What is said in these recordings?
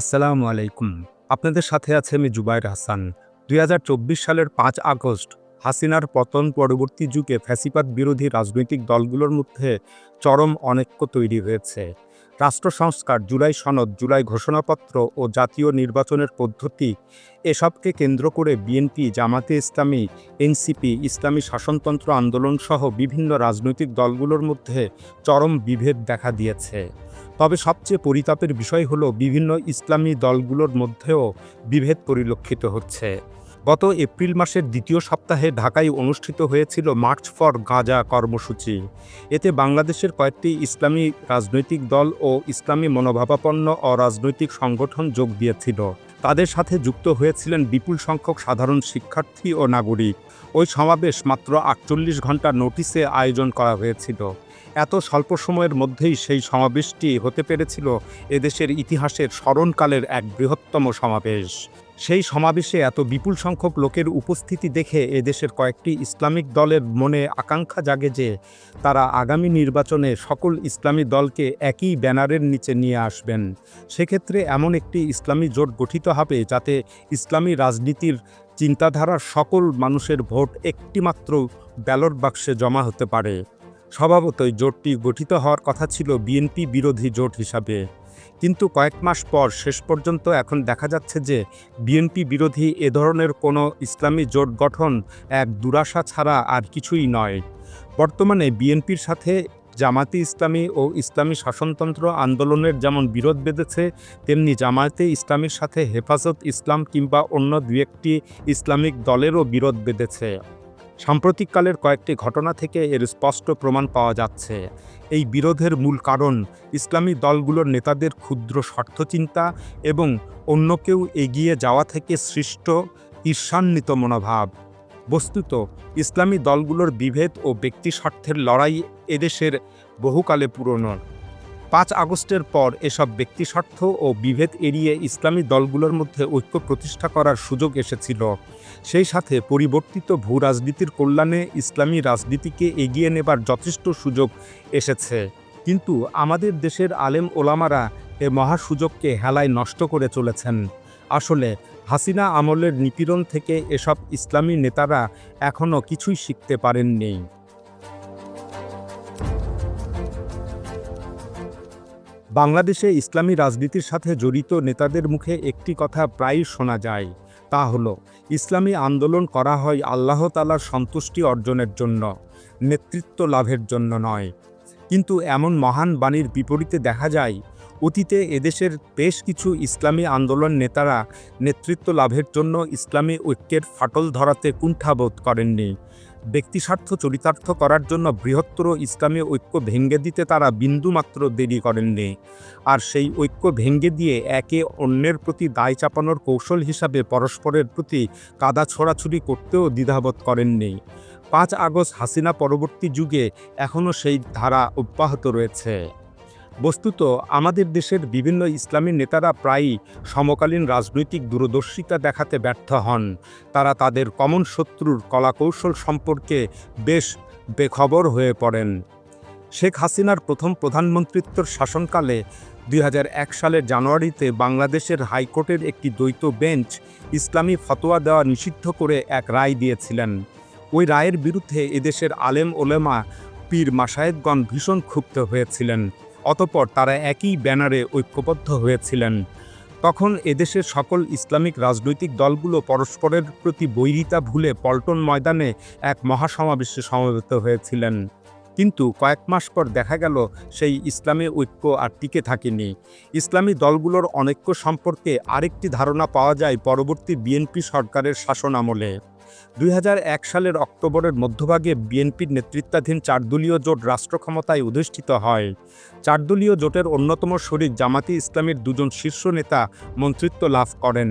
আসসালামু আলাইকুম। আপনাদের সাথে আছে আমি জুবাইর হাসান। দুই হাজার চব্বিশ সালের পাঁচ আগস্ট, হাসিনার পতন পরবর্তী যুগে ফ্যাসিপাত বিরোধী রাজনৈতিক দলগুলোর মধ্যে চরম অনেক তৈরি হয়েছে। রাষ্ট্র সংস্কার জুলাই সনদ, জুলাই ঘোষণাপত্র ও জাতীয় নির্বাচনের পদ্ধতি এসবকে কেন্দ্র করে বিএনপি, জামাতে ইসলামী, এনসিপি, ইসলামী শাসনতন্ত্র আন্দোলন সহ বিভিন্ন রাজনৈতিক দলগুলোর মধ্যে চরম বিভেদ দেখা দিয়েছে। তবে সবচেয়ে পরিতাপের বিষয় হলো বিভিন্ন ইসলামী দলগুলোর মধ্যেও বিভেদ পরিলক্ষিত হচ্ছে। গত এপ্রিল মাসের দ্বিতীয় সপ্তাহে ঢাকায় অনুষ্ঠিত হয়েছিল মার্চ ফর গাজা কর্মসূচি। এতে বাংলাদেশের কয়েকটি ইসলামী রাজনৈতিক দল ও ইসলামী মনোভাবাপন্ন অরাজনৈতিক সংগঠন যোগ দিয়েছিল। তাদের সাথে যুক্ত হয়েছিলেন বিপুল সংখ্যক সাধারণ শিক্ষার্থী ও নাগরিক। ওই সমাবেশ মাত্র আটচল্লিশ ঘণ্টা নোটিশে আয়োজন করা হয়েছিল। এত স্বল্প সময়ের মধ্যেই সেই সমাবেশটি হতে পেরেছিল এদেশের ইতিহাসের স্মরণকালের এক বৃহত্তম সমাবেশ। সেই সমাবেশে এত বিপুল সংখ্যক লোকের উপস্থিতি দেখে এদেশের কয়েকটি ইসলামিক দলের মনে আকাঙ্ক্ষা জাগে যে তারা আগামী নির্বাচনে সকল ইসলামী দলকে একই ব্যানারের নিচে নিয়ে আসবেন। সেক্ষেত্রে এমন একটি ইসলামী জোট গঠিত হবে যাতে ইসলামী রাজনীতির চিন্তাধারার সকল মানুষের ভোট একটিমাত্র ব্যালট বাক্সে জমা হতে পারে। স্বভাবতই জোটটি গঠিত হওয়ার কথা ছিল বিএনপি বিরোধী জোট হিসাবে। কিন্তু কয়েক মাস পর শেষ পর্যন্ত এখন দেখা যাচ্ছে যে বিএনপি বিরোধী এ ধরনের কোনো ইসলামী জোট গঠন এক দুরাশা ছাড়া আর কিছুই নয়। বর্তমানে বিএনপির সাথে জামাতে ইসলামী ও ইসলামী শাসনতন্ত্র আন্দোলনের যেমন বিরোধ বেঁধেছে, তেমনি জামায়াতে ইসলামীর সাথে হেফাজত ইসলাম কিংবা অন্য দু একটি ইসলামিক দলেরও বিরোধ বেঁধেছে। সাম্প্রতিককালের কয়েকটি ঘটনা থেকে এর স্পষ্ট প্রমাণ পাওয়া যাচ্ছে। এই বিরোধের মূল কারণ ইসলামী দলগুলোর নেতাদের ক্ষুদ্র স্বার্থচিন্তা এবং অন্য কেউ এগিয়ে যাওয়া থেকে সৃষ্ট ঈর্ষান্বিত মনোভাব। বস্তুত, ইসলামী দলগুলোর বিভেদ ও ব্যক্তি স্বার্থের লড়াই এদেশের বহুকালে পুরনো। পাঁচ আগস্টের পর এসব ব্যক্তিস্বার্থ ও বিভেদ এড়িয়ে ইসলামী দলগুলোর মধ্যে ঐক্য প্রতিষ্ঠা করার সুযোগ এসেছিল। সেই সাথে পরিবর্তিত ভূ রাজনীতির কল্যাণে ইসলামী রাজনীতিকে এগিয়ে নেবার যথেষ্ট সুযোগ এসেছে। কিন্তু আমাদের দেশের আলেম ওলামারা এ মহা সুযোগকে হেলায় নষ্ট করে চলেছেন। আসলে হাসিনা আমলের নিপীড়ন থেকে এসব ইসলামী নেতারা এখনও কিছুই শিখতে পারেননি। বাংলাদেশে ইসলামী রাজনীতির সাথে জড়িত নেতাদের মুখে একটি কথা প্রায়ই শোনা যায়, তা হলো, ইসলামী আন্দোলন করা হয় আল্লাহ তালার সন্তুষ্টি অর্জনের জন্য, নেতৃত্ব লাভের জন্য নয়। কিন্তু এমন মহান বাণীর বিপরীতে দেখা যায়, অতীতে এদেশের বেশ কিছু ইসলামী আন্দোলন নেতারা নেতৃত্ব লাভের জন্য ইসলামী ঐক্যের ফাটল ধরাতে কুণ্ঠাবোধ করেননি। ব্যক্তিস্বার্থ চরিতার্থ করার জন্য বৃহত্তর ইসলামী ঐক্য ভেঙ্গে দিতে তারা বিন্দুমাত্র দেরি করেননি। আর সেই ঐক্য ভেঙ্গে দিয়ে একে অন্যের প্রতি দায় চাপানোর কৌশল হিসাবে পরস্পরের প্রতি কাদা ছোড়াছুরি করতেও দ্বিধাবোধ করেননি। পাঁচ আগস্ট হাসিনা পরবর্তী যুগে এখনও সেই ধারা অব্যাহত রয়েছে। বস্তুত আমাদের দেশের বিভিন্ন ইসলামী নেতারা প্রায়ই সমকালীন রাজনৈতিক দূরদর্শিতা দেখাতে ব্যর্থ হন। তারা তাদের কমন শত্রুর কলাকৌশল সম্পর্কে বেশ বেখবর হয়ে পড়েন। শেখ হাসিনার প্রথম প্রধানমন্ত্রিত্বর শাসনকালে দুই হাজার এক সালের জানুয়ারিতে বাংলাদেশের হাইকোর্টের একটি দ্বৈত বেঞ্চ ইসলামী ফতোয়া দেওয়া নিষিদ্ধ করে এক রায় দিয়েছিলেন। ওই রায়ের বিরুদ্ধে এদেশের আলেম ওলেমা পীর মাসায়েদগণ ভীষণ ক্ষুব্ধ হয়েছিলেন। অতপর তারা একই ব্যানারে ঐক্যবদ্ধ হয়েছিলেন। তখন এদেশের সকল ইসলামিক রাজনৈতিক দলগুলো পরস্পরের প্রতি বৈরিতা ভুলে পল্টন ময়দানে এক মহাসমাবেশে সমবেত হয়েছিলেন। কিন্তু কয়েক মাস পর দেখা গেল, সেই ইসলামী ঐক্য আর টিকে থাকেনি। ইসলামী দলগুলোর অনৈক্য সম্পর্কে আরেকটি ধারণা পাওয়া যায় পরবর্তী বিএনপি সরকারের শাসন আমলে দুই হাজার এক সালের অক্টোবরের মধ্যভাগে বিএনপির নেতৃত্বাধীন চারদলীয় জোট রাষ্ট্র ক্ষমতায় অধিষ্ঠিত হয়। চারদলীয় জোটের অন্যতম শরিক জামাতি ইসলামের দুজন শীর্ষ নেতা মন্ত্রিত্ব লাভ করেন।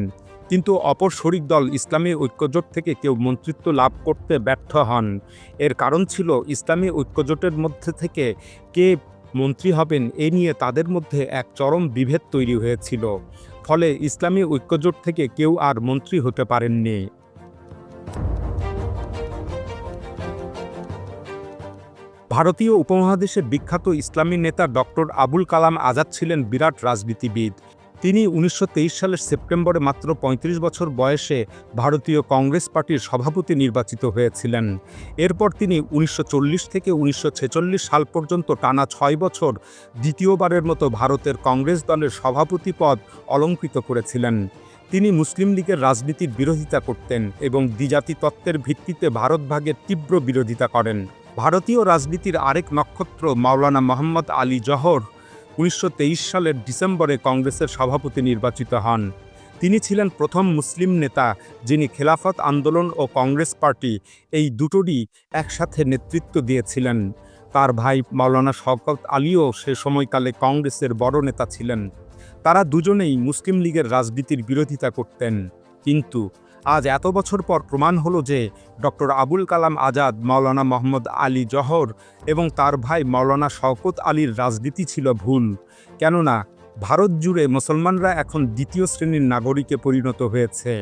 কিন্তু অপর শরিক দল ইসলামী ঐক্যজোট থেকে কেউ মন্ত্রিত্ব লাভ করতে ব্যর্থ হন। এর কারণ ছিল ইসলামী ঐক্যজোটের মধ্যে থেকে কে মন্ত্রী হবেন এ নিয়ে তাদের মধ্যে এক চরম বিভেদ তৈরি হয়েছিল। ফলে ইসলামী ঐক্যজোট থেকে কেউ আর মন্ত্রী হতে পারেননি। ভারতীয় উপমহাদেশে বিখ্যাত ইসলামী নেতা ডক্টর আবুল কালাম আজাদ ছিলেন বিরাট রাজনীতিবিদ। তিনি উনিশশো তেইশ সালের সেপ্টেম্বরে মাত্র ৩৫ বছর বয়সে ভারতীয় কংগ্রেস পার্টির সভাপতি নির্বাচিত হয়েছিলেন। এরপর তিনি উনিশশো চল্লিশ থেকে উনিশশো ছেচল্লিশ সাল পর্যন্ত টানা ছয় বছর দ্বিতীয়বারের মতো ভারতের কংগ্রেস দলের সভাপতি পদ অলঙ্কৃত করেছিলেন। তিনি মুসলিম লীগের রাজনীতির বিরোধিতা করতেন এবং দ্বিজাতি তত্ত্বের ভিত্তিতে ভারত ভাগের তীব্র বিরোধিতা করেন। ভারতীয় রাজনীতির আরেক নক্ষত্র মাওলানা মোহাম্মদ আলী জহর উনিশশো তেইশ সালের ডিসেম্বরে কংগ্রেসের সভাপতি নির্বাচিত হন। তিনি ছিলেন প্রথম মুসলিম নেতা যিনি খেলাফত আন্দোলন ও কংগ্রেস পার্টি এই দুটোরই একসাথে নেতৃত্ব দিয়েছিলেন। তার ভাই মাওলানা শওকত আলীও সে সময়কালে কংগ্রেসের বড় নেতা ছিলেন। তারা দুজনেই মুসলিম লীগের রাজনীতির বিরোধিতা করতেন। কিন্তু আজ এত বছর পর প্রমাণ হলো যে ডক্টর আবুল কালাম আজাদ, মাওলানা মোহাম্মদ আলী জহর এবং তার ভাই মাওলানা শওকত আলীর রাজনীতি ছিল ভুল। কেননা ভারত জুড়ে মুসলমানরা এখন দ্বিতীয় শ্রেণির নাগরিকে পরিণত হয়েছে।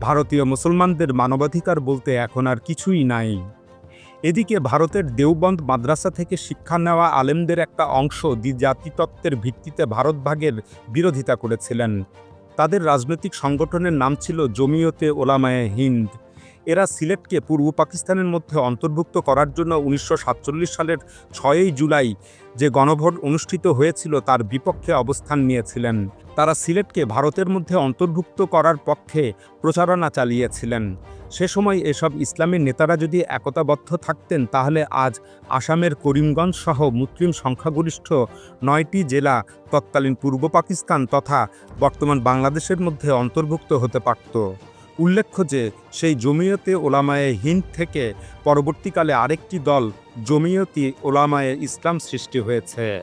ভারতীয় মুসলমানদের মানবাধিকার বলতে এখন আর কিছুই নাই। এদিকে ভারতের দেওবন্দ মাদ্রাসা থেকে শিক্ষা নেওয়া আলেমদের একটা অংশ দ্বিজাতিতত্ত্বের ভিত্তিতে ভারত ভাগের বিরোধিতা করেছিলেন। তাদের রাজনৈতিক সংগঠনের নাম ছিল জমিয়তে ওলামায়ে হিন্দ। এরা সিলেটকে পূর্ব পাকিস্তানের মধ্যে অন্তর্ভুক্ত করার জন্য উনিশশো সাতচল্লিশ সালের ছয়ই জুলাই যে গণভোট অনুষ্ঠিত হয়েছিল তার বিপক্ষে অবস্থান নিয়েছিলেন। তারা সিলেটকে ভারতের মধ্যে অন্তর্ভুক্ত করার পক্ষে প্রচারণা চালিয়েছিলেন। সে সময় এসব ইসলামের নেতারা যদি একতাবদ্ধ থাকতেন, তাহলে আজ আসামের করিমগঞ্জ সহ মুসলিম সংখ্যাগরিষ্ঠ নয়টি জেলা, তৎকালীন পূর্ব পাকিস্তান তথা বর্তমান বাংলাদেশের মধ্যে অন্তর্ভুক্ত হতে পারত। উল্লেখ্য যে, সেই জমিয়তে ওলামায়ে হিন্দ থেকে পরবর্তীকালে আরেকটি দল, জমিয়তি ওলামায়ে ইসলাম সৃষ্টি হয়েছে।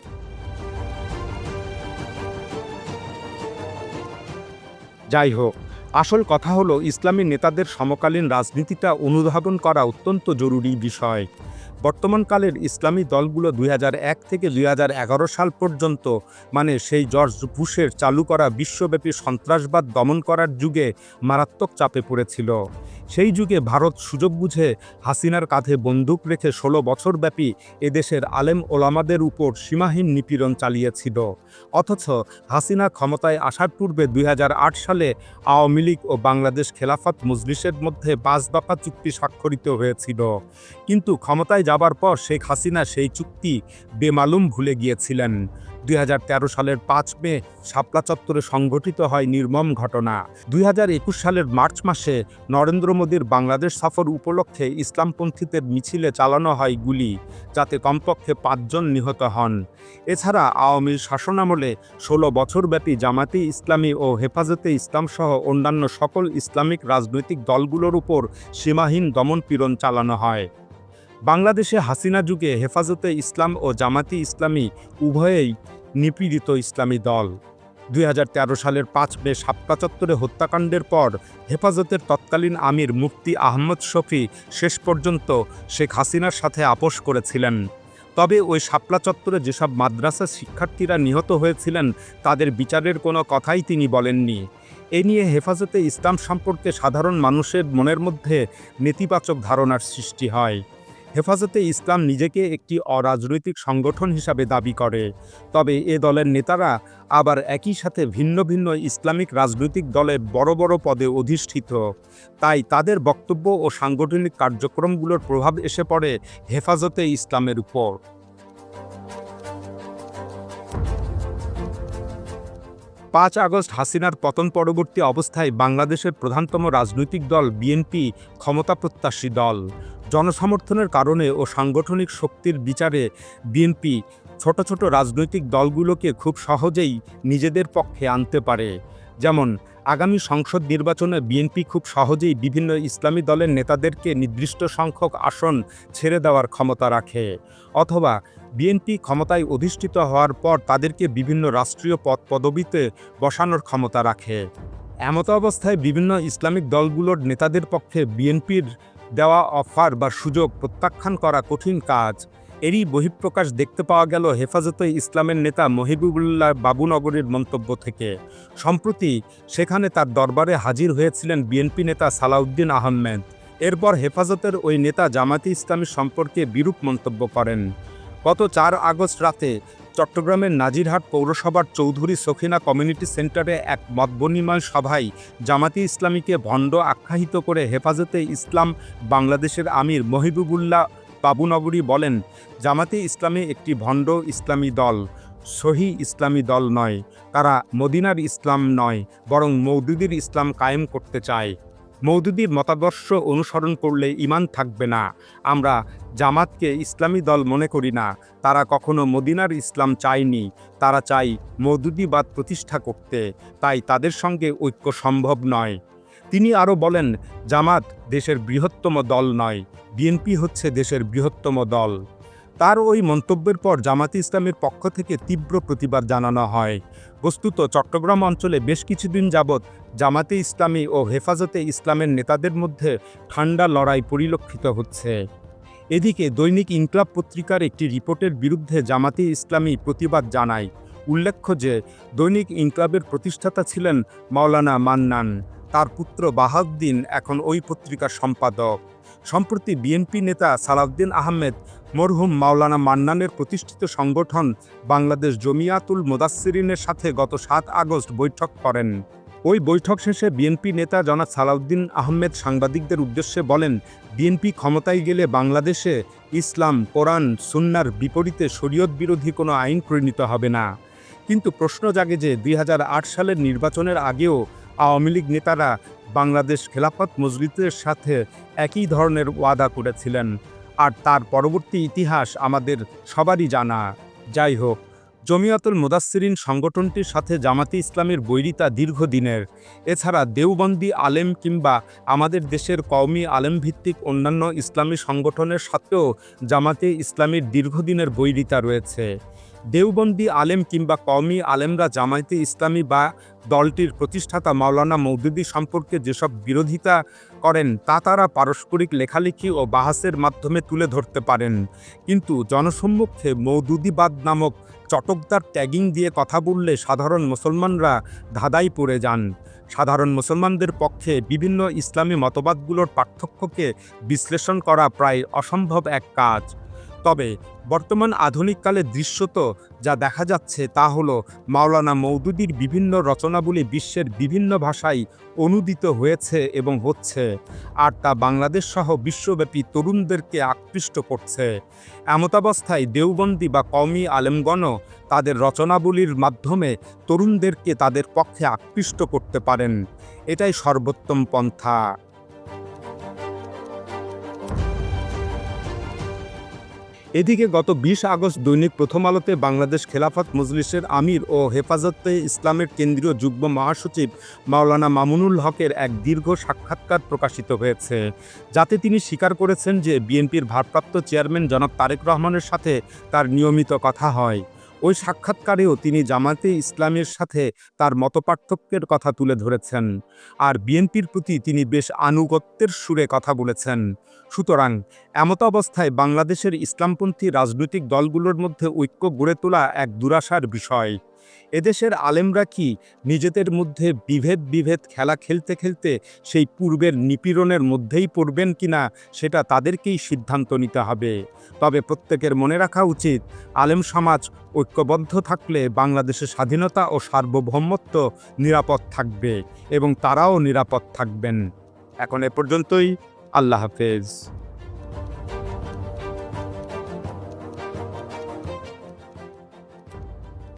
যাই হোক আসল কথা হলো, ইসলামী নেতাদের সমকালীন রাজনীতিটা অনুধাবন করা অত্যন্ত জরুরি বিষয়। বর্তমানকালের ইসলামী দলগুলো দুই হাজার এক থেকে দুই হাজার এগারো সাল পর্যন্ত মানে সেই জর্জ বুশের চালু করা বিশ্বব্যাপী সন্ত্রাসবাদ দমন করার যুগে মারাত্মক চাপে পড়েছিল। সেই যুগে ভারত সুযোগ বুঝে হাসিনার কাঁধে বন্দুক রেখে ষোলো বছরব্যাপী এদেশের আলেম ওলামাদের উপর সীমাহীন নিপীড়ন চালিয়েছিল। অথচ হাসিনা ক্ষমতায় আসার পূর্বে দুই হাজার আট সালে আওয়ামী লীগ ও বাংলাদেশ খেলাফত মজলিসের মধ্যে পাঁচ দফা চুক্তি স্বাক্ষরিত হয়েছিল। কিন্তু ক্ষমতায় যাবার পর শেখ হাসিনা সেই চুক্তি বেমালুম ভুলে গিয়েছিলেন। দুই হাজার তেরো সালের পাঁচ মে শাপলা চত্বরে সংঘটিত হয় নির্মম ঘটনা। দুই হাজার একুশ সালের মার্চ মাসে নরেন্দ্র মোদীর বাংলাদেশ সফর উপলক্ষে ইসলামপন্থীদের মিছিলে চালানো হয় গুলি, যাতে কমপক্ষে পাঁচজন নিহত হন। এছাড়া আওয়ামী শাসনামলে ষোলো বছরব্যাপী জামাতি ইসলামী ও হেফাজতে ইসলাম সহ অন্যান্য সকল ইসলামিক রাজনৈতিক দলগুলোর উপর সীমাহীন দমনপীড়ন চালানো হয়। বাংলাদেশে হাসিনা যুগে হেফাজতে ইসলাম ও জামাতি ইসলামী উভয়েই নিপীড়িত ইসলামী দল। দুই হাজার তেরো সালের পাঁচ মে সাপ্তা চত্বরে হত্যাকাণ্ডের পর হেফাজতের তৎকালীন আমির মুফতি আহমদ শফি শেষ পর্যন্ত শেখ হাসিনার সাথে আপোষ করেছিলেন। তবে ওই শাপলা চত্বরে যেসব মাদ্রাসা শিক্ষার্থীরা নিহত হয়েছিলেন, তাদের বিচারের কোনো কথাই তিনি বলেননি। এ নিয়ে হেফাজতে ইসলাম সম্পর্কে সাধারণ মানুষের মনের মধ্যে নেতিবাচক ধারণার সৃষ্টি হয়। হেফাজতে ইসলাম নিজেকে একটি অরাজনৈতিক সংগঠন হিসাবে দাবি করে। তবে এ দলের নেতারা আবার একই সাথে ভিন্ন ভিন্ন ইসলামিক রাজনৈতিক দলে বড় বড় পদে অধিষ্ঠিত। তাই তাদের বক্তব্য ও সাংগঠনিক কার্যক্রমগুলোর প্রভাব এসে পড়ে হেফাজতে ইসলামের উপর। পাঁচ আগস্ট হাসিনার পতন পরবর্তী অবস্থায় বাংলাদেশের প্রধানতম রাজনৈতিক দল বিএনপি ক্ষমতাপ্রত্যাশী দল। জনসমর্থনের কারণে ও সাংগঠনিক শক্তির বিচারে বিএনপি ছোট ছোট রাজনৈতিক দলগুলোকে খুব সহজেই নিজেদের পক্ষে আনতে পারে। যেমন, আগামী সংসদ নির্বাচনে বিএনপি খুব সহজেই বিভিন্ন ইসলামী দলের নেতাদেরকে নির্দিষ্ট সংখ্যক আসন ছেড়ে দেওয়ার ক্ষমতা রাখে। অথবা বিএনপি ক্ষমতায় অধিষ্ঠিত হওয়ার পর তাদেরকে বিভিন্ন রাষ্ট্রীয় পদ পদবিতে বসানোর ক্ষমতা রাখে। এমত অবস্থায় বিভিন্ন ইসলামিক দলগুলোর নেতাদের পক্ষে বিএনপির দেওয়া অফার বা সুযোগ প্রত্যাখ্যান করা কঠিন কাজ। এরই বহিঃপ্রকাশ দেখতে পাওয়া গেল হেফাজতে ইসলামের নেতা মহিবুবুল্লাহ বাবুনগরীর মন্তব্য থেকে। সম্প্রতি সেখানে তার দরবারে হাজির হয়েছিলেন বিএনপি নেতা সালাউদ্দিন আহমেদ। এরপর হেফাজতের ওই নেতা জামাতি ইসলামী সম্পর্কে বিরূপ মন্তব্য করেন। গত চার আগস্ট রাতে চট্টগ্রামের নাজিরহাট পৌরসভার চৌধুরী সখিনা কমিউনিটি সেন্টারে এক মতবিনিময় সভায় জামাতি ইসলামীকে ভণ্ড আখ্যায়িত করে হেফাজতে ইসলাম বাংলাদেশের আমির মহিবুবুল্লাহ বাবুনগরী বলেন, জামাতি ইসলামী একটি ভণ্ড ইসলামী দল, সহি ইসলামী দল নয়। তারা মদিনার ইসলাম নয়, বরং মৌদুদির ইসলাম কায়েম করতে চায়। মৌদুদির মতাদর্শ অনুসরণ করলে ইমান থাকবে না। আমরা জামাতকে ইসলামী দল মনে করি না। তারা কখনো মদিনার ইসলাম চায়নি। তারা চাই মৌদুদিবাদ প্রতিষ্ঠা করতে। তাই তাদের সঙ্গে ঐক্য সম্ভব নয়। তিনি আরও বলেন, জামাত দেশের বৃহত্তম দল নয়। বিএনপি হচ্ছে দেশের বৃহত্তম দল। তার ওই মন্তব্যের পর জামাতি ইসলামের পক্ষ থেকে তীব্র প্রতিবাদ জানানো হয়। বস্তুত চট্টগ্রাম অঞ্চলে বেশ কিছুদিন যাবৎ জামাতে ইসলামী ও হেফাজতে ইসলামের নেতাদের মধ্যে ঠান্ডা লড়াই পরিলক্ষিত হচ্ছে। এদিকে দৈনিক ইনকলাব পত্রিকার একটি রিপোর্টের বিরুদ্ধে জামাতে ইসলামী প্রতিবাদ জানায়। উল্লেখ্য যে, দৈনিক ইনকলাবের প্রতিষ্ঠাতা ছিলেন মাওলানা মান্নান। তার পুত্র বাহাউদ্দিন এখন ওই পত্রিকার সম্পাদক। সম্প্রতি বিএনপি নেতা সালাউদ্দিন আহমেদ মরহুম মাওলানা মান্নানের প্রতিষ্ঠিত সংগঠন বাংলাদেশ জমিয়াতুল মোদাসিরিনের সাথে গত সাত আগস্ট বৈঠক করেন। ওই বৈঠক শেষে বিএনপি নেতা জনাব সালাউদ্দিন আহমেদ সাংবাদিকদের উদ্দেশ্যে বলেন, বিএনপি ক্ষমতায় গেলে বাংলাদেশে ইসলাম, কোরআন, সুন্নার বিপরীতে শরীয়ত বিরোধী কোনো আইন পরিণত হবে না। কিন্তু প্রশ্ন জাগে যে দুই হাজার আট সালের নির্বাচনের আগেও আওয়ামী লীগ নেতারা বাংলাদেশ খেলাফত মজলিসের সাথে একই ধরনের ওয়াদা করেছিলেন। আর তার পরবর্তী ইতিহাস আমাদের সবারই জানা। যাই হোক, জমিয়াতুল মুদাসরিন সংগঠনটির সাথে জামাতি ইসলামের বৈরিতা দীর্ঘদিনের। এছাড়া দেওবন্দি আলেম কিংবা আমাদের দেশের কওমি আলেম ভিত্তিক অন্যান্য ইসলামী সংগঠনের সাথেও জামাতে ইসলামীর দীর্ঘদিনের বৈরিতা রয়েছে। দেওবন্দি আলেম কিংবা কওমি আলেমরা জামায়াতে ইসলামী বা দলটির প্রতিষ্ঠাতা মাওলানা মৌদুদি সম্পর্কে যেসব বিরোধিতা করেন, তা তারা পারস্পরিক লেখালেখি ও বাহাসের মাধ্যমে তুলে ধরতে পারেন। কিন্তু জনসম্মুখে মৌদুদিবাদ নামক চটকদার ট্যাগিং দিয়ে কথা বললে সাধারণ মুসলমানরা ধাঁধাই পড়ে যান। সাধারণ মুসলমানদের পক্ষে বিভিন্ন ইসলামী মতবাদগুলোর পার্থক্যকে বিশ্লেষণ করা প্রায় অসম্ভব এক কাজ। তবে বর্তমান আধুনিককালে দৃশ্যত যা দেখা যাচ্ছে তা হলো মাওলানা মৌদুদির বিভিন্ন রচনাবলী বিশ্বের বিভিন্ন ভাষায় অনুদিত হয়েছে এবং হচ্ছে, আর তা বাংলাদেশ সহ বিশ্বব্যাপী তরুণদেরকে আকৃষ্ট করছে। এমতাবস্থায় দেওবন্দি বা কওমি আলেমগণও তাদের রচনাবলীর মাধ্যমে তরুণদেরকে তাদের পক্ষে আকৃষ্ট করতে পারেন। এটাই সর্বোত্তম পন্থা। এদিকে গত বিশ আগস্ট দৈনিক প্রথম আলোতে বাংলাদেশ খেলাফত মজলিসের আমির ও হেফাজতে ইসলামের কেন্দ্রীয় যুগ্ম মহাসচিব মাওলানা মামুনুল হকের এক দীর্ঘ সাক্ষাৎকার প্রকাশিত হয়েছে। যাতে তিনি স্বীকার করেছেন যে বিএনপির ভারপ্রাপ্ত চেয়ারম্যান জনাব তারেক রহমানের সাথে তার নিয়মিত কথা হয়। ওই সাক্ষাৎকারেও তিনি জামাতে ইসলামের সাথে তার মতপার্থক্যের কথা তুলে ধরেছেন আর বিএনপির প্রতি তিনি বেশ আনুগত্যের সুরে কথা বলেছেন। সুতরাং এমত অবস্থায় বাংলাদেশের ইসলামপন্থী রাজনৈতিক দলগুলোর মধ্যে ঐক্য গড়ে তোলা এক দুরাশার বিষয়। এদেশের আলেমরা কি নিজেদের মধ্যে বিভেদ বিভেদ খেলা খেলতে খেলতে সেই পূর্বের নিপীড়নের মধ্যেই পড়বেন কিনা সেটা তাদেরকেই সিদ্ধান্ত নিতে হবে। তবে প্রত্যেকের মনে রাখা উচিত, আলেম সমাজ ঐক্যবদ্ধ থাকলে বাংলাদেশের স্বাধীনতা ও সার্বভৌমত্ব নিরাপদ থাকবে এবং তারাও নিরাপদ থাকবেন। এখন এ পর্যন্তই, আল্লাহ হাফেজ।